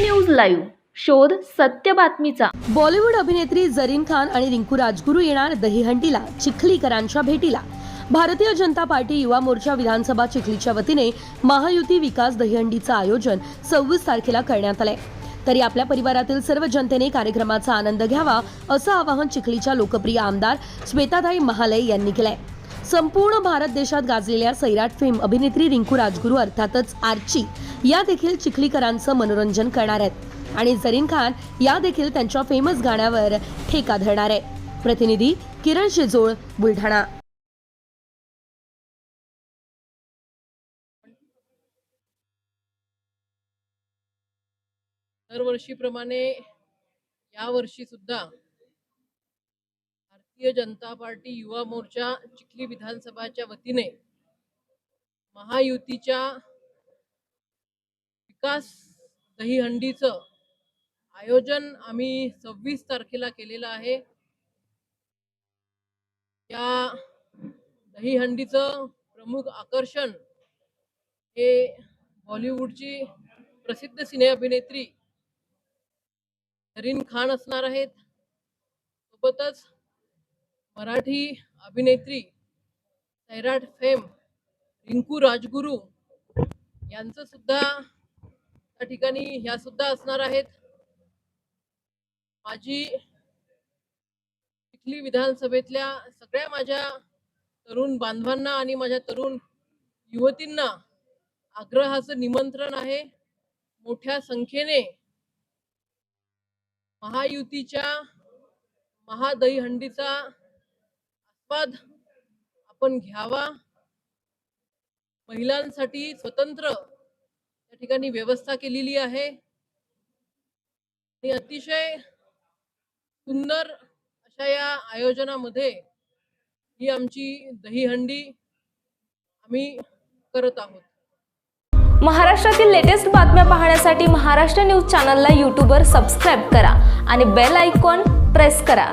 News live. शोध सत्य बातमीचा. बॉलिवूड अभिनेत्री जरीन खान आणि रिंकू राजगुरू येणार दहीहंडीला चिखलीकरांच्या भेटीला. भारतीय जनता पार्टी युवा मोर्चा विधानसभा चिखलीच्या वतीने महायुती विकास दहीहंडीचं आयोजन सव्वीस तारखेला करण्यात आलंय. तरी आपल्या परिवारातील सर्व जनतेने कार्यक्रमाचा आनंद घ्यावा असं आवाहन चिखलीच्या लोकप्रिय आमदार श्वेताताई महालय यांनी केलंय. संपूर्ण भारत देशात गाजलेल्या सैराट फेम अभिनेत्री रिंकू राजगुरू अर्थातच आर्ची या देखील चिखलीकरांचं मनोरंजन करणार आहेत. आणि जरीन खान या देखील त्यांच्या फेमस गाण्यावर ठेका धरणार आहे. प्रतिनिधी किरण शिजोळ बुलढाणा. दरवर्षीप्रमाणे यावर्षी सुद्धा भारतीय जनता पार्टी युवा मोर्चा चिखली विधानसभाच्या वतीने महायुतीच्या विकास दहीहंडीचं आयोजन आम्ही सव्वीस तारखेला केलेलं आहे. या दहीहंडीचं प्रमुख आकर्षण हे बॉलिवूडची प्रसिद्ध सिने अभिनेत्री हरीन खान असणार आहेत. सोबतच मराठी अभिनेत्री सैराट फेम रिंकू राजगुरू यांचं सुद्धा त्या ठिकाणी ह्या सुद्धा असणार आहेत. माझी चिखली विधानसभेतल्या सगळ्या माझ्या तरुण बांधवांना आणि माझ्या तरुण युवतींना आग्रहाचं निमंत्रण आहे. मोठ्या संख्येने महायुतीच्या महादहीहंडीचा आस्वाद आपण घ्यावा. महिलांसाठी स्वतंत्र त्या ठिकाणी व्यवस्था केलेली आहे. आणि अतिशय सुंदर अशा या आयोजनामध्ये ही आमची दहीहंडी आम्ही करत आहोत. महाराष्ट्रातील लेटेस्ट बातम्या पाहण्यासाठी महाराष्ट्र न्यूज चॅनलला यूट्यूबवर सबस्क्राईब करा आणि बेल आयकॉन प्रेस करा.